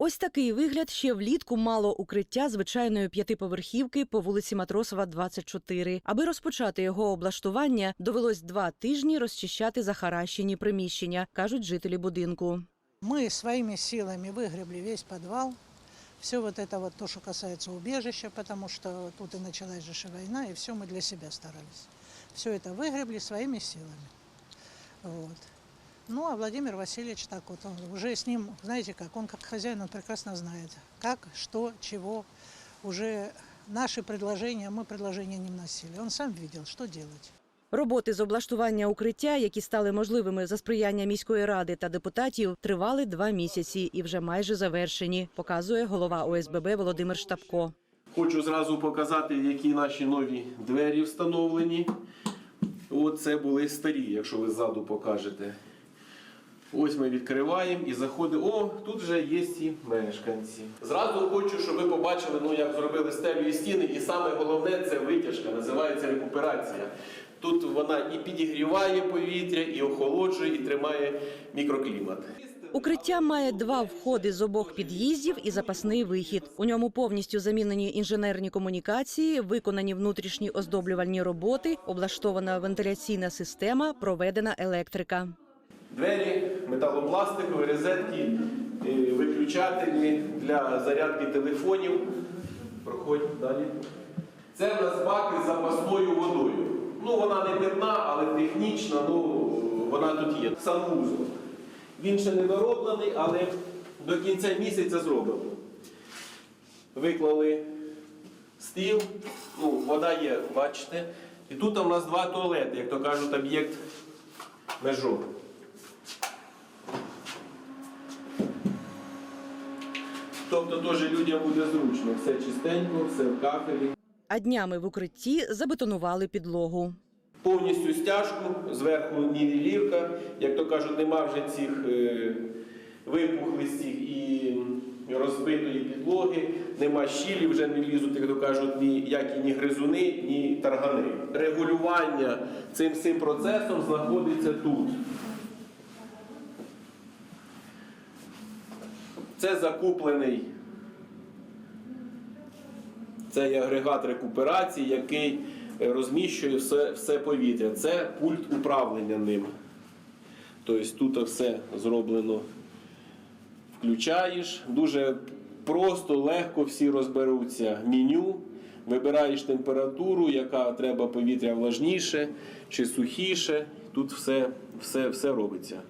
Ось такий вигляд ще влітку мало укриття звичайної п'ятиповерхівки по вулиці Матросова, 24. Аби розпочати його облаштування, довелось два тижні розчищати захаращені приміщення, кажуть жителі будинку. Мы своими силами выгребли весь подвал. Все вот это вот то, что касается убежища, потому что тут и началась же война, и все мы для себя старались. Все это выгребли своими силами. Вот. Ну, а Владимир Васильевич так вот, он уже с ним, знаете как, он как хозяин, он прекрасно знает, как, что, чего. Уже наши предложения, мы предложения не вносили. Он сам видел, что делать. Роботи з облаштування укриття, які стали можливими за сприяння міської ради та депутатів, тривали два місяці і вже майже завершені, показує голова ОСББ Володимир Штапко. Хочу зразу показати, які наші нові двері встановлені. От це були старі, якщо ви ззаду покажете. Ось ми відкриваємо і заходимо. О, тут вже є ці мешканці. Зразу хочу, щоб ви побачили, ну, як зробили стелю і стіни. І саме головне це витяжка, називається рекуперація. Тут вона і підігріває повітря, і охолоджує, і тримає мікроклімат. Укриття має два входи з обох під'їздів і запасний вихід. У ньому повністю замінені інженерні комунікації, виконані внутрішні оздоблювальні роботи, облаштована вентиляційна система, проведена електрика. Двері, металопластикові, розетки, е, виключателі для зарядки телефонів. Проходь далі. Це в нас баки з запасною водою. Ну, вона не питна, але технічна, ну, вона тут є. Санвузол. Він ще не дороблений, але до кінця місяця зроблено. Виклали стіл, ну, вода є, бачите. І тут у нас два туалети, як то кажуть, об'єкт межу. Тобто теж людям буде зручно, все чистенько, все в кафелі. А днями в укритті забетонували підлогу. Повністю стяжку, зверху нівелірка. Як то кажуть, нема вже цих е, випухлистих і розбитої підлоги, нема щілі, вже не лізуть, як то кажуть, ніякі ні гризуни, ні таргани. Регулювання цим всім процесом знаходиться тут. Це закуплений це агрегат рекуперації, який е, розміщує все, все повітря. Це пульт управління ним. Тобто тут все зроблено. Включаєш, дуже просто, легко всі розберуться. Меню, вибираєш температуру, яка треба повітря влажніше чи сухіше. Тут все, все, все робиться.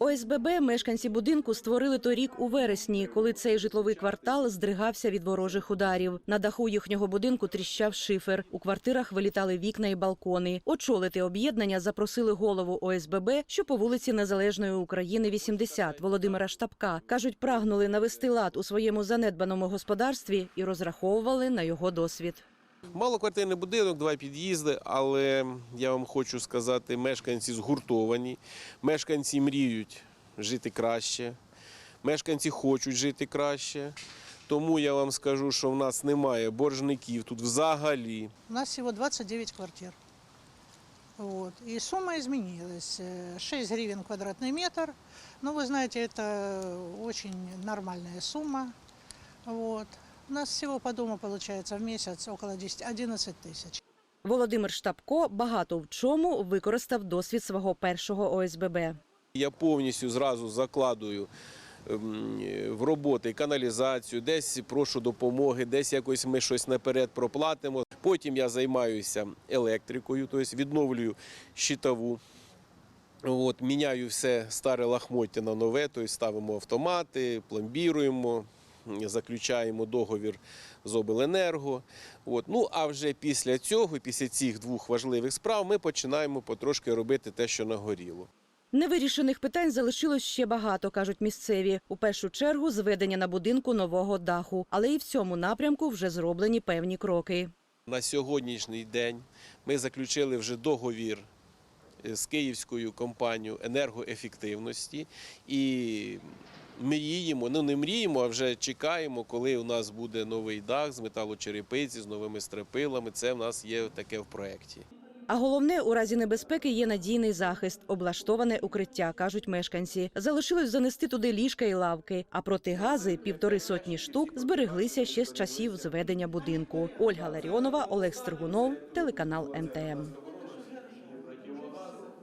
ОСББ мешканці будинку створили торік у вересні, коли цей житловий квартал здригався від ворожих ударів. На даху їхнього будинку тріщав шифер. У квартирах вилітали вікна і балкони. Очолити об'єднання запросили голову ОСББ, що по вулиці Незалежної України 80 Володимира Штапка. кажуть, прагнули навести лад у своєму занедбаному господарстві і розраховували на його досвід. Малоквартирний будинок, два під'їзди, але я вам хочу сказати, мешканці згуртовані, мешканці мріють жити краще, мешканці хочуть жити краще. Тому я вам скажу, що в нас немає боржників тут взагалі. У нас всего 29 квартир. Вот. И сумма изменилась. Э, 6 гривен квадратный метр. Ну, вы знаете, это очень нормальная сумма. Вот. У нас всего по дому получается в месяц около 10-11 тысяч. Володимир Штапко багато в чому використав досвід свого першого ОСББ. Я повністю зразу закладую ем, в роботи каналізацію, десь прошу допомоги, десь якось ми щось наперед проплатимо. Потім я займаюся електрикою, тобто відновлюю щитову. От, міняю все старе лахмоття на нове, тобто ставимо автомати, пломбіруємо, заключаємо договір з обленерго. От. Ну а вже після цього, після цих двох важливих справ, ми починаємо потрошки робити те, що нагоріло. Невирішених питань залишилось ще багато, кажуть місцеві. У першу чергу зведення на будинку нового даху, але і в цьому напрямку вже зроблені певні кроки. На сьогоднішній день ми заключили вже договір е, з київською компанією енергоефективності і мріємо, ну не мріємо, а вже чекаємо, коли у нас буде новий дах з металочерепиці, з новими стропилами. Це в нас є таке в проєкті. А головне, у разі небезпеки є надійний захист, облаштоване укриття, кажуть мешканці. Залишилось занести туди ліжка і лавки. А протигази півтори сотні штук збереглися ще з часів зведення будинку. Ольга Ларіонова, Олег Стригунов, телеканал МТМ.